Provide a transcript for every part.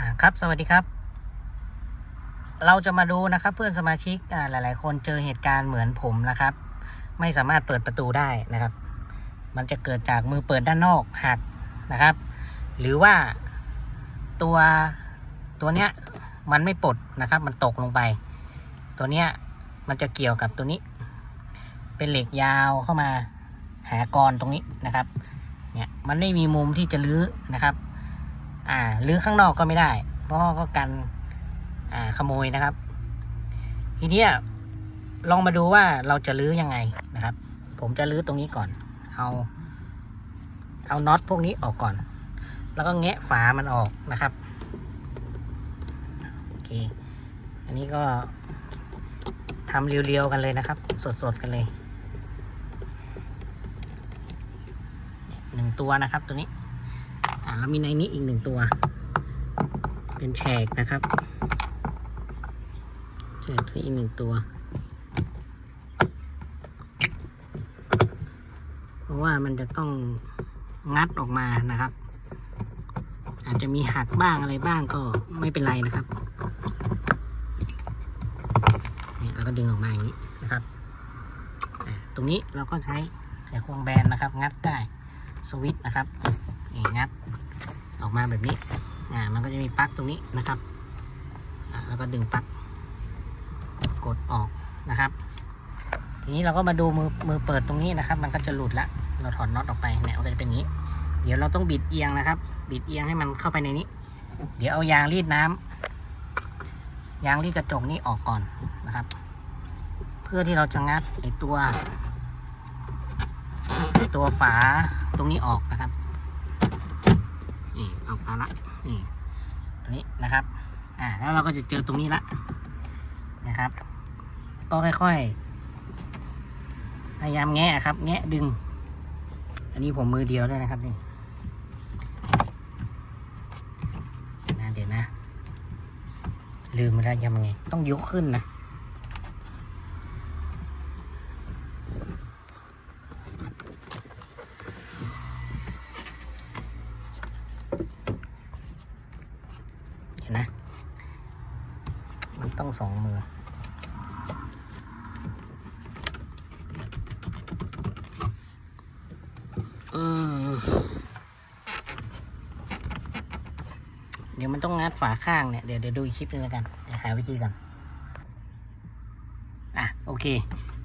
อ่าครับสวัสดีครับ เราจะมาดูนะครับ เพื่อนสมาชิกอ่าหลาย ๆ คนเจอเหตุการณ์เหมือนผมนะครับ ไม่สามารถเปิดประตูได้นะครับ มันจะเกิดจากมือเปิดด้านนอกหักนะครับ หรือว่าตัวตัวเนี้ยมันไม่ปลดนะครับ มันตกลงไป ตัวเนี้ยมันจะเกี่ยวกับตัวนี้ เป็นเหล็กยาวเข้ามาหากรตรงนี้นะครับ เนี่ยมันไม่มีมุมที่จะลื้อนะครับ อ่าลื้อข้างนอกก็ไม่ได้ เพราะก็กันอ่าขโมยนะครับ ทีนี้ลองมาดูว่าเราจะลื้อยังไงนะครับ ผมจะลื้อตรงนี้ก่อน เอาเอาน็อตพวกนี้ออกก่อน แล้วก็แงะฝามันออกนะครับโอเคอันนี้ก็ทำเรียวๆกันเลยนะครับ สดๆกันเลยหนึ่งตัวนะครับตัวนี้ อ่าแล้วมีในนี้อีกหนึ่งตัว เป็นแฉกนะครับแฉกที่อีกหนึ่งตัว เพราะว่ามันจะต้องงัดออกมานะครับ อาจจะมีหักบ้างอะไรบ้างก็ไม่เป็นไรนะครับเนี่ยเราก็ดึงออกมาอย่างนี้นะครับตรงนี้เราก็ใช้ไขควงแบนนะครับ งัดได้สวิตช์นะครับ นี่งัดออกมาแบบนี้อ่ามันก็จะมีปลั๊กตรงนี้นะครับแล้วก็ดึงปลั๊กกดออกนะครับ ทีนี้เราก็มาดูมือมือเปิดตรงนี้นะครับ มันก็จะหลุดละเราถอดน็อตออกไปเนี่ยมันก็จะเป็นนี้ เดี๋ยวเราต้องบิดเอียงนะครับ บิดเอียงให้มันเข้าไปในนี้ เดี๋ยวเอายางรีดน้ำยางรีดกระจกนี้ออกก่อนนะครับ เพื่อที่เราจะงัดไอตัว ตัวฝาตรงนี้ออกนะครับ เอาปลาละนี่ตัวนี้นะครับอ่าแล้วเราก็จะเจอตรงนี้ละนะครับ ก็ค่อยๆพยายามแงะครับ แงะดึง อันนี้ผมมือเดียวด้วยนะครับนี่นะเดี๋ยวนะ ลืมไปแล้วยังไงต้องยกขึ้นนะ มันต้องสองมือ เดี๋ยวมันต้องงัดฝาข้างเนี่ย เดี๋ยวเดี๋ยวดูอีกคลิปนึงแล้วกันเดี๋ยวหาวิธีกันอะโอเค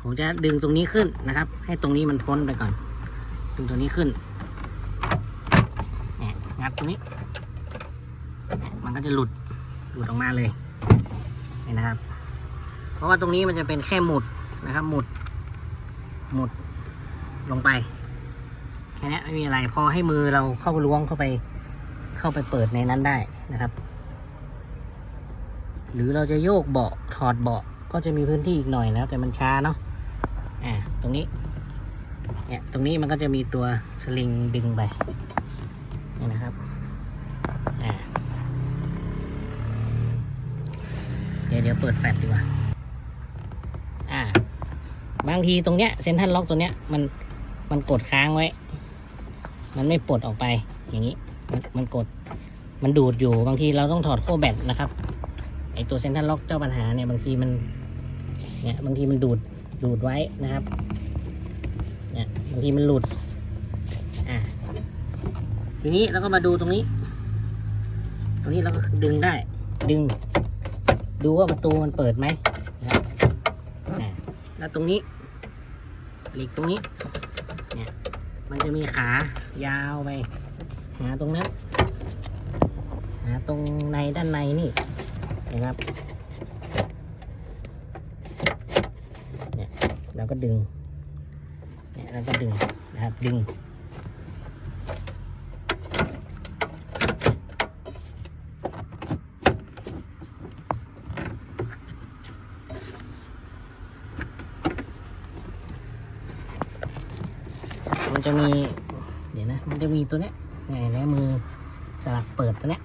ผมจะดึงตรงนี้ขึ้นนะครับ ให้ตรงนี้มันพ้นไปก่อน ดึงตรงนี้ขึ้นเนี่ยงัดตรงนี้ มันก็จะหลุดหลุดออกมาเลย นี่นะครับ เพราะว่าตรงนี้มันจะเป็นแค่หมุดนะครับ หมุด หมุดลงไปแค่นี้ไม่มีอะไรพอให้มือเราเข้าไปล้วงเข้าไป เข้าไปเปิดในนั้นได้นะครับ หรือเราจะโยกเบาะถอดเบาะก็จะมีพื้นที่อีกหน่อยนะแต่มันช้าเนาะอ่าตรงนี้เนี่ยตรงนี้มันก็จะมีตัวสลิงดึงไปนี่นะครับอ่า เดี๋ยวเดี๋ยวเปิดแฟลชดีกว่า อ่า บางทีตรงเนี้ยเซนทันล็อกตัวเนี้ยมันมันกดค้างไว้ มันไม่ปลดออกไปอย่างนี้มันมันกด มันดูดอยู่บางทีเราต้องถอดโค้แบตนะครับไอตัวเซนทันล็อกเจ้าปัญหาเนี่ยบางทีมันเนี่ยบางทีมันดูดดูดไว้นะครับเนี่ยบางทีมันหลุดอ่าทีนี้เราก็มาดูตรงนี้ ตรงนี้เราก็ดึงได้ดึง ดูว่าประตูมันเปิดไหมนะครับอ่าแล้วตรงนี้เหล็กตรงนี้ เนี่ย มันจะมีขายาวไป หาตรงนั้น หาตรงในด้านในนี่นะครับ เนี่ยเราก็ดึง เนี่ยเราก็ดึงนะครับ ดึง จะมี เดี๋ยวนะ มันจะมีตัวเนี้ยไงแนมือสลักเปิดตัวเนี้ย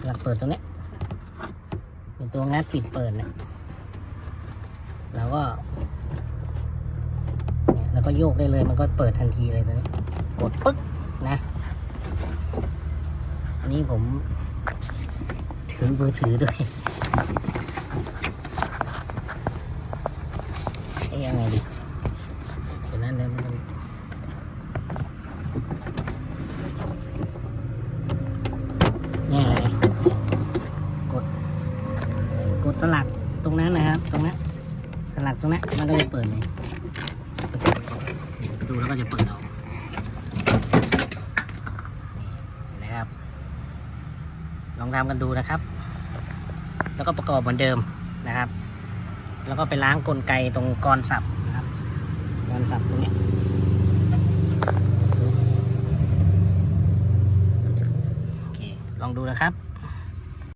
สลักเปิดตัวเนี้ยเป็นตัวงัดปิดเปิดเนี่ยเราก็เนี่ยแล้วก็โยกได้เลยมันก็เปิดทันทีเลยตัวนี้ กดปึ๊กนะนี่ผมถือมือถือด้วยเอ้ยยังไงดีเดี๋ยวนั้นเลยมันนี่ไงกด กด สลักตรงนั้นนะครับ ตรงนั้นสลักตรงนั้นมันก็จะเปิดเลยประตูแล้วก็จะเปิดออกนะครับ ลองทำกันดูนะครับ แล้วก็ประกอบเหมือนเดิมนะครับ แล้วก็ไปล้างกลไกตรงกรสับนะครับกรสับตรงนี้โอเคลองดูนะครับ